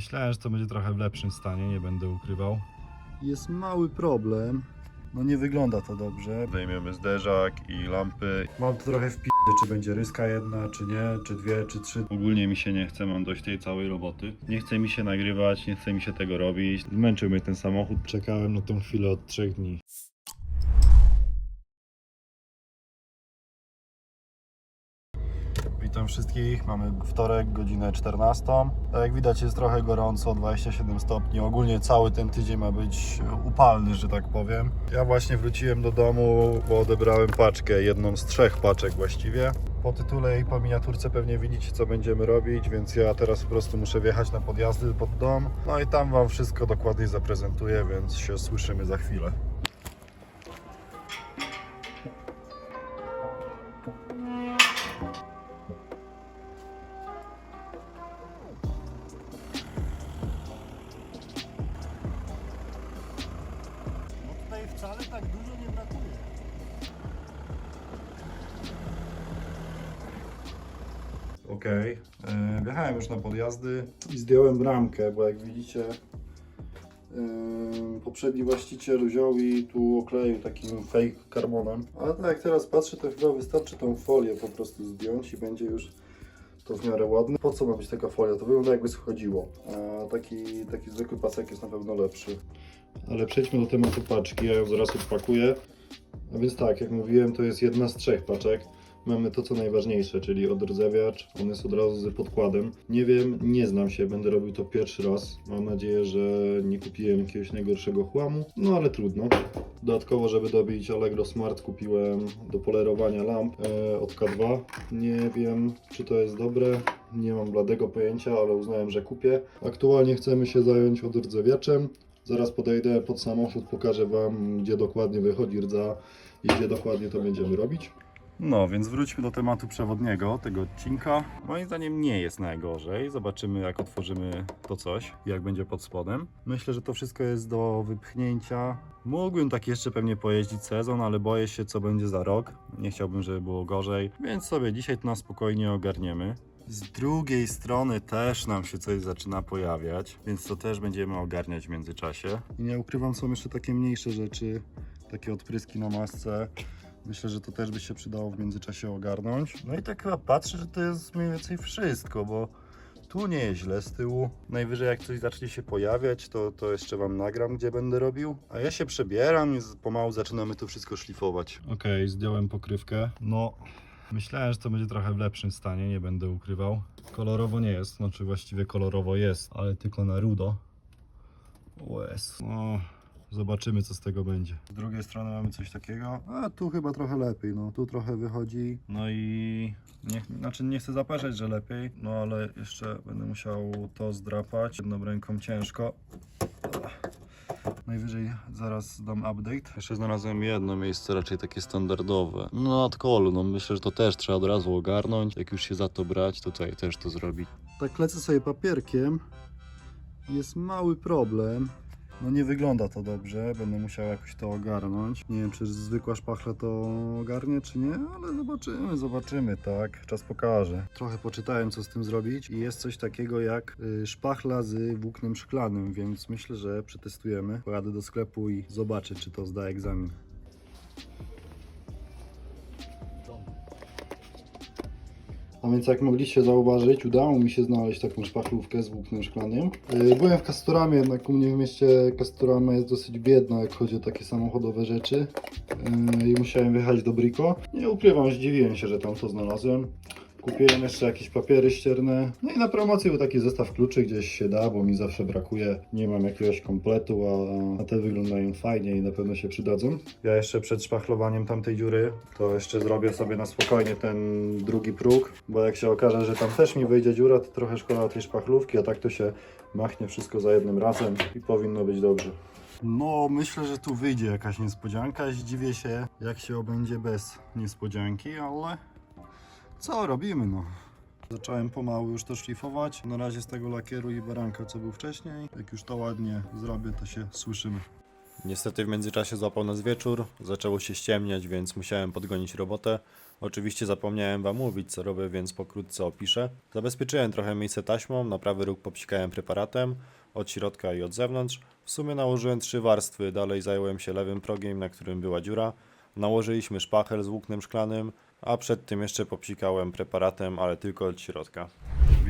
Myślałem, że to będzie trochę w lepszym stanie, nie będę ukrywał. Jest mały problem. No nie wygląda to dobrze. Zdejmiemy zderzak i lampy. Mam to trochę w p***, czy będzie ryska jedna, czy nie, czy dwie, czy trzy. Ogólnie mi się nie chce, mam dość tej całej roboty. Nie chce mi się nagrywać, nie chce mi się tego robić. Zmęczył mnie ten samochód. Czekałem na tą chwilę od trzech dni. Witam wszystkich, mamy wtorek, godzinę 14. Tak jak widać jest trochę gorąco, 27 stopni. Ogólnie cały ten tydzień ma być upalny, że tak powiem. Ja właśnie wróciłem do domu, bo odebrałem paczkę, jedną z trzech paczek właściwie. Po tytule i po miniaturce pewnie widzicie co będziemy robić, więc ja teraz po prostu muszę wjechać na podjazdy pod dom. No i tam Wam wszystko dokładniej zaprezentuję, więc się słyszymy za chwilę. No Okej, okay. wjechałem już na podjazdy i zdjąłem bramkę, bo jak widzicie yy, poprzedni właściciel wziął i tu okleił takim fake karbonem. Ale tak jak teraz patrzę, to chyba wystarczy tą folię po prostu zdjąć i będzie już to w miarę ładne. Po co ma być taka folia? To wygląda jakby schodziło. A taki, taki zwykły pasek jest na pewno lepszy. Ale przejdźmy do tematu paczki, ja ją zaraz odpakuję. A więc tak, jak mówiłem, to jest jedna z trzech paczek. Mamy to co najważniejsze, czyli odrdzewiacz. On jest od razu z podkładem. Nie wiem, nie znam się, będę robił to pierwszy raz. Mam nadzieję, że nie kupiłem jakiegoś najgorszego chłamu, no ale trudno. Dodatkowo, żeby dobić Allegro Smart, kupiłem do polerowania lamp e, od K2. Nie wiem, czy to jest dobre. Nie mam bladego pojęcia, ale uznałem, że kupię. Aktualnie chcemy się zająć odrdzewiaczem. Zaraz podejdę pod samochód, pokażę Wam, gdzie dokładnie wychodzi rdza i gdzie dokładnie to będziemy robić. No, więc wróćmy do tematu przewodniego tego odcinka. Moim zdaniem nie jest najgorzej. Zobaczymy, jak otworzymy to coś, jak będzie pod spodem. Myślę, że to wszystko jest do wypchnięcia. Mógłbym tak jeszcze pewnie pojeździć sezon, ale boję się, co będzie za rok. Nie chciałbym, żeby było gorzej, więc sobie dzisiaj to na spokojnie ogarniemy. Z drugiej strony też nam się coś zaczyna pojawiać, więc to też będziemy ogarniać w międzyczasie. I nie ukrywam, są jeszcze takie mniejsze rzeczy, takie odpryski na masce. Myślę, że to też by się przydało w międzyczasie ogarnąć. No i tak chyba patrzę, że to jest mniej więcej wszystko, bo tu nie jest źle z tyłu. Najwyżej jak coś zacznie się pojawiać, to, to jeszcze Wam nagram, gdzie będę robił. A ja się przebieram i pomału zaczynamy to wszystko szlifować. Okej, zdjąłem pokrywkę. No, myślałem, że to będzie trochę w lepszym stanie, nie będę ukrywał. Kolorowo nie jest, znaczy właściwie kolorowo jest, ale tylko na rudo. Łez. No, zobaczymy co z tego będzie. Z drugiej strony mamy coś takiego, a tu chyba trochę lepiej, no tu trochę wychodzi. No i nie, znaczy nie chcę zaparzać, że lepiej, no ale jeszcze będę musiał to zdrapać. Jedną ręką ciężko. Najwyżej zaraz dam update. Jeszcze znalazłem jedno miejsce raczej takie standardowe. No nad kolu, no myślę, że to też trzeba od razu ogarnąć. Jak już się za to brać, to tutaj też to zrobić. Tak lecę sobie papierkiem. Jest mały problem. No nie wygląda to dobrze, będę musiał jakoś to ogarnąć. Nie wiem, czy zwykła szpachla to ogarnie, czy nie, ale zobaczymy, zobaczymy, tak? Czas pokaże. Trochę poczytałem, co z tym zrobić i jest coś takiego jak y, szpachla z włóknem szklanym, więc myślę, że przetestujemy. Pojadę do sklepu i zobaczę, czy to zda egzamin. A więc jak mogliście zauważyć, udało mi się znaleźć taką szpachlówkę z włóknem szklanym. Yy, Byłem w Castoramie, jednak u mnie w mieście Castorama jest dosyć biedna, jak chodzi o takie samochodowe rzeczy. Yy, I musiałem wyjechać do Brico. Nie ukrywam, zdziwiłem się, że tam to znalazłem. Kupiłem jeszcze jakieś papiery ścierne. No i na promocji był taki zestaw kluczy, gdzieś się da, bo mi zawsze brakuje. Nie mam jakiegoś kompletu, a, a te wyglądają fajnie i na pewno się przydadzą. Ja jeszcze przed szpachlowaniem tamtej dziury, to jeszcze zrobię sobie na spokojnie ten drugi próg, bo jak się okaże, że tam też mi wyjdzie dziura, to trochę szkoda tej szpachlówki, a tak to się machnie wszystko za jednym razem i powinno być dobrze. No, myślę, że tu wyjdzie jakaś niespodzianka. Zdziwię się, jak się obędzie bez niespodzianki, ale co robimy, no. Zacząłem pomału już to szlifować. Na razie z tego lakieru i baranka, co był wcześniej. Jak już to ładnie zrobię, to się słyszymy. Niestety w międzyczasie złapał nas wieczór, zaczęło się ściemniać, więc musiałem podgonić robotę. Oczywiście zapomniałem wam mówić co robię, więc pokrótce opiszę. Zabezpieczyłem trochę miejsce taśmą, na prawy róg popsikałem preparatem, od środka i od zewnątrz. W sumie nałożyłem trzy warstwy, dalej zająłem się lewym progiem, na którym była dziura. Nałożyliśmy szpachel z włóknem szklanym, a przed tym jeszcze popsikałem preparatem, ale tylko od środka.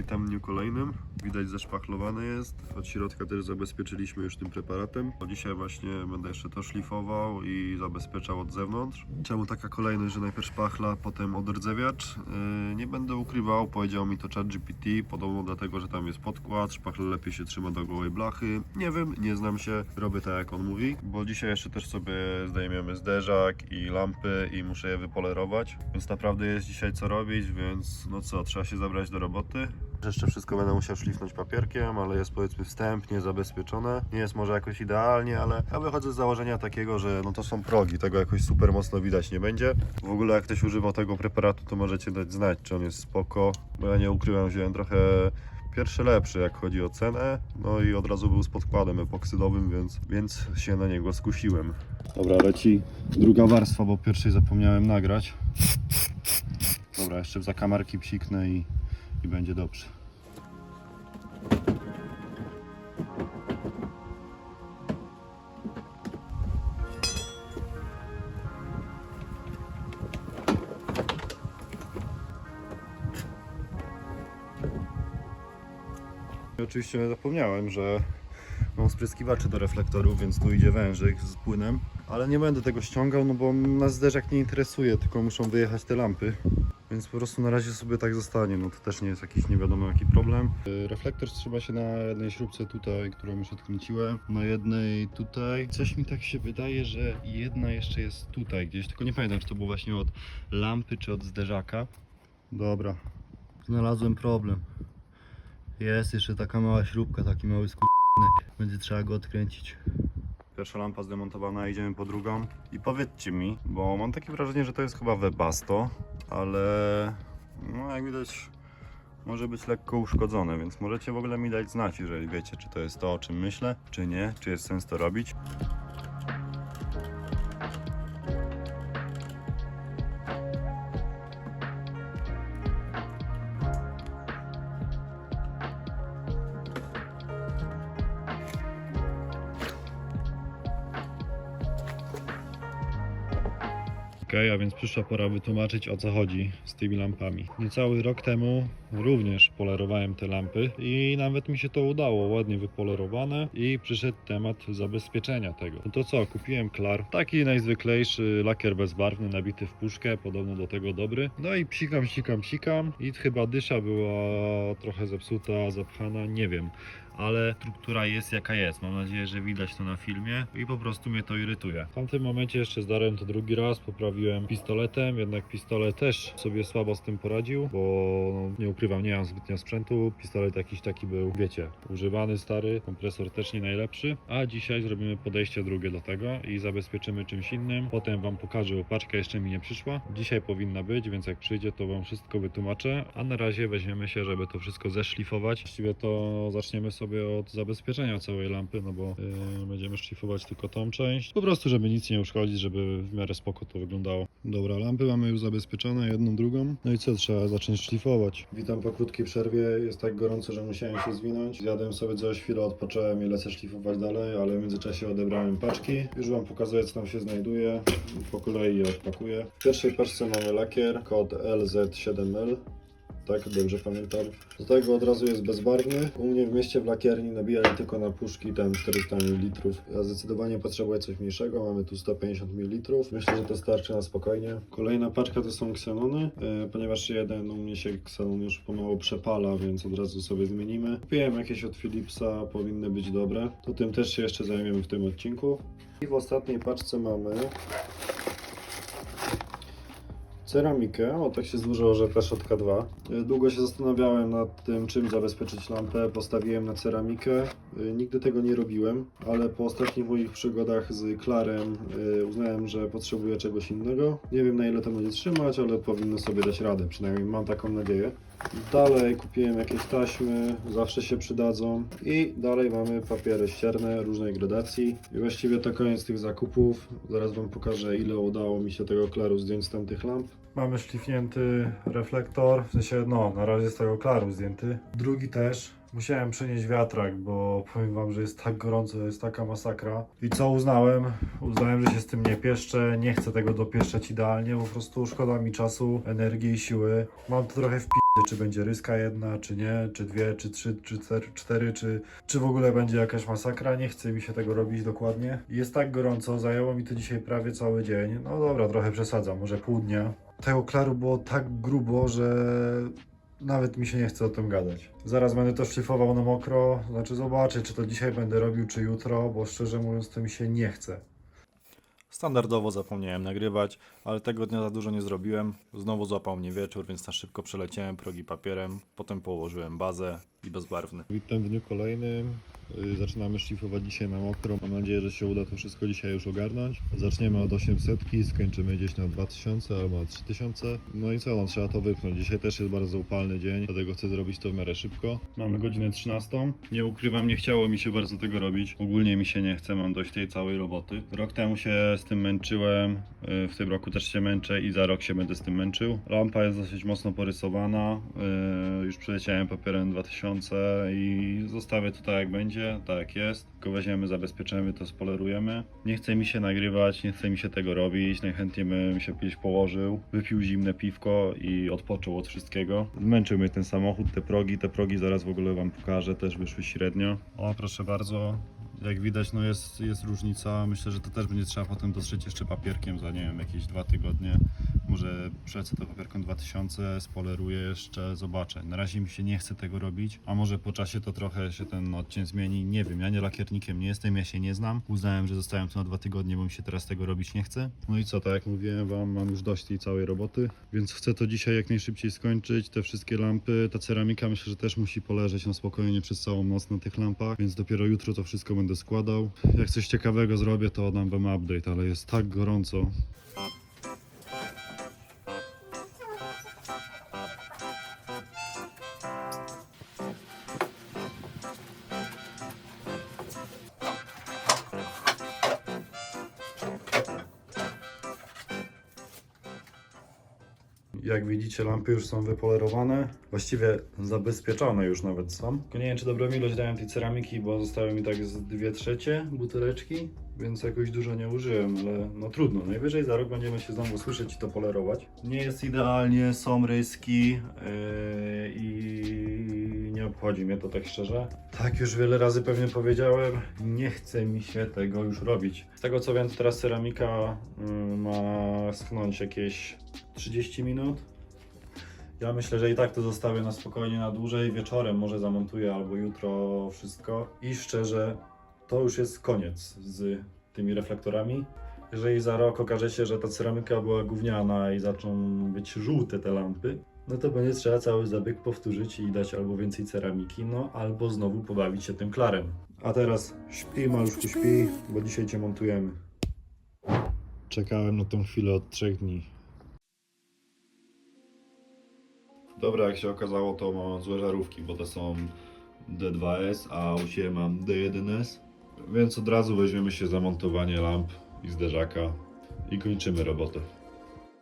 Witam dniu kolejnym. Widać zaszpachlowany jest. Od środka też zabezpieczyliśmy już tym preparatem. Dzisiaj właśnie będę jeszcze to szlifował i zabezpieczał od zewnątrz. Czemu taka kolejność, że najpierw szpachla, potem odrdzewiacz? Yy, nie będę ukrywał, powiedział mi to ChatGPT. Podobno dlatego, że tam jest podkład, szpachla lepiej się trzyma do gołej blachy. Nie wiem, nie znam się, robię tak jak on mówi. Bo dzisiaj jeszcze też sobie zdejmiemy zderzak i lampy i muszę je wypolerować. Więc naprawdę jest dzisiaj co robić, więc no co, trzeba się zabrać do roboty. Jeszcze wszystko będę musiał szlifnąć papierkiem, ale jest powiedzmy wstępnie zabezpieczone. Nie jest może jakoś idealnie, ale ja wychodzę z założenia takiego, że no to są progi, tego jakoś super mocno widać nie będzie. W ogóle jak ktoś używał tego preparatu, to możecie dać znać, czy on jest spoko, bo ja nie ukrywam, wziąłem trochę pierwszy lepszy, jak chodzi o cenę, no i od razu był z podkładem epoksydowym, więc, więc się na niego skusiłem. Dobra, leci druga warstwa, bo pierwszej zapomniałem nagrać. Dobra, jeszcze w zakamarki psiknę i, i będzie dobrze. Oczywiście zapomniałem, że mam spryskiwacze do reflektorów, więc tu idzie wężyk z płynem. Ale nie będę tego ściągał, no bo nas zderzak nie interesuje, tylko muszą wyjechać te lampy. Więc po prostu na razie sobie tak zostanie, no to też nie jest jakiś nie wiadomo jaki problem. Reflektor trzyma się na jednej śrubce tutaj, którą już odkręciłem, na jednej tutaj. Coś mi tak się wydaje, że jedna jeszcze jest tutaj gdzieś, tylko nie pamiętam czy to było właśnie od lampy czy od zderzaka. Dobra, znalazłem problem. Jest jeszcze taka mała śrubka, taki mały skurczynek. Będzie trzeba go odkręcić. Pierwsza lampa zdemontowana, idziemy po drugą. I powiedzcie mi, bo mam takie wrażenie, że to jest chyba Webasto, ale no jak widać może być lekko uszkodzone, więc możecie w ogóle mi dać znać, jeżeli wiecie, czy to jest to, o czym myślę, czy nie, czy jest sens to robić. Okej, a więc przyszła pora wytłumaczyć o co chodzi z tymi lampami. Niecały rok temu również polerowałem te lampy i nawet mi się to udało, ładnie wypolerowane i przyszedł temat zabezpieczenia tego. No to co, kupiłem Klar, taki najzwyklejszy lakier bezbarwny nabity w puszkę, podobno do tego dobry. No i psikam, psikam, psikam i chyba dysza była trochę zepsuta, zapchana, nie wiem ale struktura jest jaka jest. Mam nadzieję, że widać to na filmie i po prostu mnie to irytuje. W tamtym momencie jeszcze zdarłem to drugi raz, poprawiłem pistoletem, jednak pistolet też sobie słabo z tym poradził, bo no, nie ukrywam, nie mam zbytnio sprzętu. Pistolet jakiś taki był, wiecie, używany, stary, kompresor też nie najlepszy, a dzisiaj zrobimy podejście drugie do tego i zabezpieczymy czymś innym. Potem Wam pokażę, bo paczka jeszcze mi nie przyszła. Dzisiaj powinna być, więc jak przyjdzie, to Wam wszystko wytłumaczę, a na razie weźmiemy się, żeby to wszystko zeszlifować. Właściwie to zaczniemy sobie od zabezpieczenia całej lampy, no bo yy, będziemy szlifować tylko tą część. Po prostu, żeby nic nie uszkodzić, żeby w miarę spoko to wyglądało. Dobra, lampy mamy już zabezpieczone, jedną, drugą. No i co, trzeba zacząć szlifować. Witam po krótkiej przerwie. Jest tak gorąco, że musiałem się zwinąć. Zjadłem sobie coś, chwilę odpocząłem i lecę szlifować dalej, ale w międzyczasie odebrałem paczki. Już Wam pokazuję, co tam się znajduje. Po kolei je odpakuję. W pierwszej paczce mamy lakier, kod LZ7L tak, dobrze pamiętam. Do tego od razu jest bezbarwny. U mnie w mieście w lakierni nabijali tylko na puszki tam 400 ml. Ja zdecydowanie potrzebuję coś mniejszego, mamy tu 150 ml. Myślę, że to starczy na spokojnie. Kolejna paczka to są ksenony, e, ponieważ jeden u mnie się ksenon już pomału przepala, więc od razu sobie zmienimy. Kupiłem jakieś od Philipsa, powinny być dobre. To tym też się jeszcze zajmiemy w tym odcinku. I w ostatniej paczce mamy ceramikę. O, tak się złożyło, że od K2. Y, Długo się zastanawiałem nad tym, czym zabezpieczyć lampę. Postawiłem na ceramikę. Y, Nigdy tego nie robiłem, ale po ostatnich moich przygodach z Klarem y, uznałem, że potrzebuję czegoś innego. Nie wiem na ile to będzie trzymać, ale powinno sobie dać radę, przynajmniej mam taką nadzieję. Dalej kupiłem jakieś taśmy, zawsze się przydadzą. I dalej mamy papiery ścierne różnej gradacji. I właściwie to koniec tych zakupów. Zaraz Wam pokażę ile udało mi się tego klaru zdjąć z tamtych lamp. Mamy szlifnięty reflektor, w sensie no, na razie z tego klaru zdjęty. Drugi też. Musiałem przenieść wiatrak, bo powiem wam, że jest tak gorąco, jest taka masakra. I co uznałem? Uznałem, że się z tym nie pieszczę, nie chcę tego dopieszczać idealnie, po prostu szkoda mi czasu, energii i siły. Mam to trochę w czy będzie ryska jedna, czy nie, czy dwie, czy trzy, czy cztery, cztery czy, czy w ogóle będzie jakaś masakra. Nie chce mi się tego robić dokładnie. Jest tak gorąco, zajęło mi to dzisiaj prawie cały dzień. No dobra, trochę przesadzam, może pół dnia. Tego klaru było tak grubo, że nawet mi się nie chce o tym gadać. Zaraz będę to szlifował na mokro, znaczy zobaczę, czy to dzisiaj będę robił, czy jutro, bo szczerze mówiąc, to mi się nie chce. Standardowo zapomniałem nagrywać, ale tego dnia za dużo nie zrobiłem. Znowu złapał mnie wieczór, więc na szybko przeleciałem progi papierem, potem położyłem bazę i bezbarwny. Witam w dniu kolejnym. Y, Zaczynamy szlifować dzisiaj na mokro. Mam nadzieję, że się uda to wszystko dzisiaj już ogarnąć. Zaczniemy od 800, skończymy gdzieś na 2000 albo na 3000. No i co, no trzeba to wypchnąć. Dzisiaj też jest bardzo upalny dzień, dlatego chcę zrobić to w miarę szybko. Mamy godzinę 13. Nie ukrywam, nie chciało mi się bardzo tego robić. Ogólnie mi się nie chce, mam dość tej całej roboty. Rok temu się z tym męczyłem, y, w tym roku też się męczę i za rok się będę z tym męczył. Lampa jest dosyć mocno porysowana. y, Już przeleciałem papierem 2000 i zostawię to tak jak będzie, tak jak jest. Tylko weźmiemy, zabezpieczymy to, spolerujemy. Nie chce mi się nagrywać, nie chce mi się tego robić. Najchętniej bym się gdzieś położył, wypił zimne piwko i odpoczął od wszystkiego. Zmęczył mnie ten samochód, te progi. Te progi zaraz w ogóle Wam pokażę, też wyszły średnio. O, proszę bardzo. Jak widać, no jest, jest różnica. Myślę, że to też będzie trzeba potem dotrzeć jeszcze papierkiem za, nie wiem, jakieś dwa tygodnie. Może przelecę to papierką 2000, spoleruję jeszcze, zobaczę. Na razie mi się nie chce tego robić, a może po czasie to trochę się ten odcień zmieni. Nie wiem, ja nie lakiernikiem nie jestem, ja się nie znam. Uznałem, że zostałem tu na dwa tygodnie, bo mi się teraz tego robić nie chce. No i co, tak jak mówiłem Wam, mam już dość tej całej roboty, więc chcę to dzisiaj jak najszybciej skończyć. Te wszystkie lampy, ta ceramika myślę, że też musi poleżeć na spokojnie przez całą noc na tych lampach, więc dopiero jutro to wszystko będę składał. Jak coś ciekawego zrobię, to dam Wam update, ale jest tak gorąco. Widzicie, lampy już są wypolerowane. Właściwie zabezpieczone już nawet są. Tylko nie wiem, czy dobrą ilość dałem tej ceramiki, bo zostały mi tak z 2 trzecie buteleczki, więc jakoś dużo nie użyłem, ale no trudno. Najwyżej za rok będziemy się znowu słyszeć i to polerować. Nie jest idealnie, są ryski yy, i nie obchodzi mnie to tak szczerze. Tak już wiele razy pewnie powiedziałem, nie chce mi się tego już robić. Z tego co wiem, teraz ceramika yy, ma schnąć jakieś 30 minut. Ja myślę, że i tak to zostawię na spokojnie na dłużej. Wieczorem może zamontuję albo jutro wszystko. I szczerze, to już jest koniec z tymi reflektorami. Jeżeli za rok okaże się, że ta ceramika była gówniana i zaczną być żółte te lampy, no to będzie trzeba cały zabieg powtórzyć i dać albo więcej ceramiki, no albo znowu pobawić się tym klarem. A teraz śpi, maluszku śpi, bo dzisiaj Cię montujemy. Czekałem na tą chwilę od trzech dni. Dobra, jak się okazało, to mam złe żarówki, bo to są D2S, a u siebie mam D1S. Więc od razu weźmiemy się za montowanie lamp i zderzaka i kończymy robotę.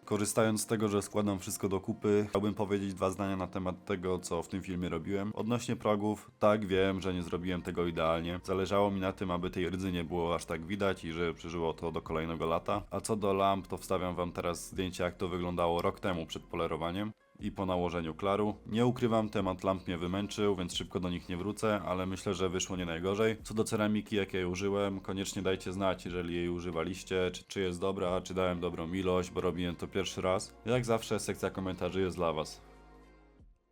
Korzystając z tego, że składam wszystko do kupy, chciałbym powiedzieć dwa zdania na temat tego, co w tym filmie robiłem. Odnośnie progów, tak wiem, że nie zrobiłem tego idealnie. Zależało mi na tym, aby tej rdzy nie było aż tak widać i że przeżyło to do kolejnego lata. A co do lamp, to wstawiam wam teraz zdjęcie, jak to wyglądało rok temu przed polerowaniem i po nałożeniu klaru. Nie ukrywam, temat lamp mnie wymęczył, więc szybko do nich nie wrócę, ale myślę, że wyszło nie najgorzej. Co do ceramiki, jakiej użyłem, koniecznie dajcie znać, jeżeli jej używaliście, czy, czy jest dobra, czy dałem dobrą ilość, bo robiłem to pierwszy raz. Jak zawsze sekcja komentarzy jest dla Was.